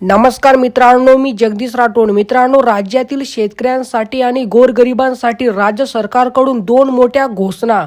नमस्कार मित्रांनो मी जगदीश राठोड. मित्रांनो राज्यातील शेतकऱ्यांसाठी आणि गोरगरिबांसाठी राज्य सरकारकडून दोन मोठ्या घोषणा.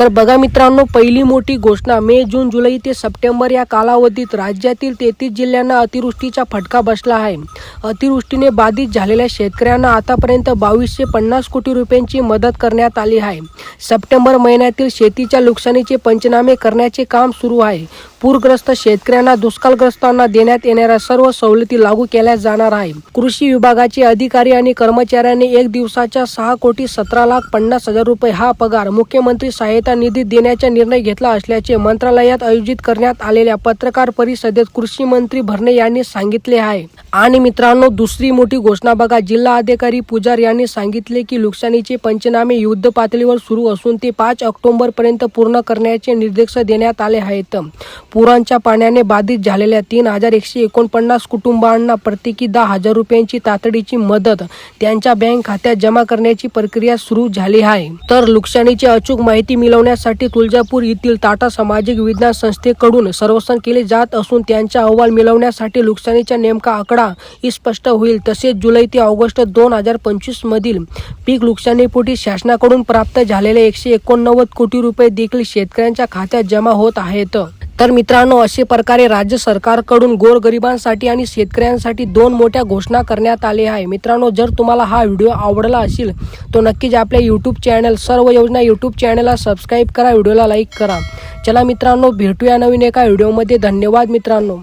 तर बघा मित्रांनो पहिली मोठी घोषणा मे जून जुलै ते सप्टेंबर या कालावधीत राज्यातील तेहतीस जिल्ह्यांना अतिवृष्टीचा फटका बसला आहे. अतिवृष्टीने बाधित झालेल्या शेतकऱ्यांना आतापर्यंत बावीसशे पन्नास कोटी रुपयांची मदत करण्यात आली आहे. सप्टेंबर महिन्यातील शेतीच्या नुकसानीचे पंचनामे करण्याचे काम सुरू आहे. पूरग्रस्त शेतकऱ्यांना दुष्काळग्रस्तांना देण्यात येणाऱ्या सर्व सवलती लागू केल्या जाणार आहे. कृषी विभागाचे अधिकारी आणि कर्मचाऱ्यांनी एक दिवसाच्या सहा कोटी सतरा लाख पन्नास हजार रुपये हा पगार मुख्यमंत्री सहायता निधी देण्याचा निर्णय घेतला असल्याचे मंत्रालयात आयोजित करण्यात आलेल्या पत्रकार परिषदेत कृषी मंत्री भरणे यांनी सांगितले आहे. आणि मित्रांनो दुसरी मोठी घोषणा बघा. जिल्हा अधिकारी पुजार यांनी सांगितले की नुकसानीचे पंचनामे युद्ध पातळीवर सुरू असून ते पाच ऑक्टोबर पर्यंत पूर्ण करण्याचे निर्देश देण्यात आले आहेत. पुरांच्या पाण्याने बाधित झालेल्या तीन हजार एकशे एकोणपन्नास कुटुंबांना प्रत्येकी दहा हजार रुपयांची तातडीची मदत त्यांच्या बँक खात्यात जमा करण्याची प्रक्रिया सुरू झाली आहे. तर नुकसानीची अचूक माहिती मिळवण्यासाठी तुळजापूर येथील टाटा सामाजिक विज्ञान संस्थेकडून सर्वेक्षण केले जात असून त्यांचा अहवाल मिळवण्यासाठी नुकसानीचा नेमका आकडा स्पष्ट होईल. तसेच जुलै ते ऑगस्ट दोन हजार पंचवीस मधील पीक नुकसानीपोटी शासनाकडून प्राप्त झालेले एकशे एकोणनव्वद कोटी रुपये देखील शेतकऱ्यांच्या खात्यात जमा होत आहेत. तर मित्रांनो असे प्रकारे राज्य सरकारकडून गोरगरिबांसाठी आणि शेतकऱ्यांसाठी दोन मोठ्या घोषणा करण्यात आल्या आहे. मित्रांनो जर तुम्हाला हा व्हिडिओ आवडला असेल तो नक्कीच आपल्या यूट्यूब चॅनल सर्व योजना यूट्यूब चॅनलला सबस्क्राईब करा व्हिडिओला लाईक करा. चला मित्रांनो भेटूया नवीन एका व्हिडिओमध्ये. धन्यवाद मित्रांनो.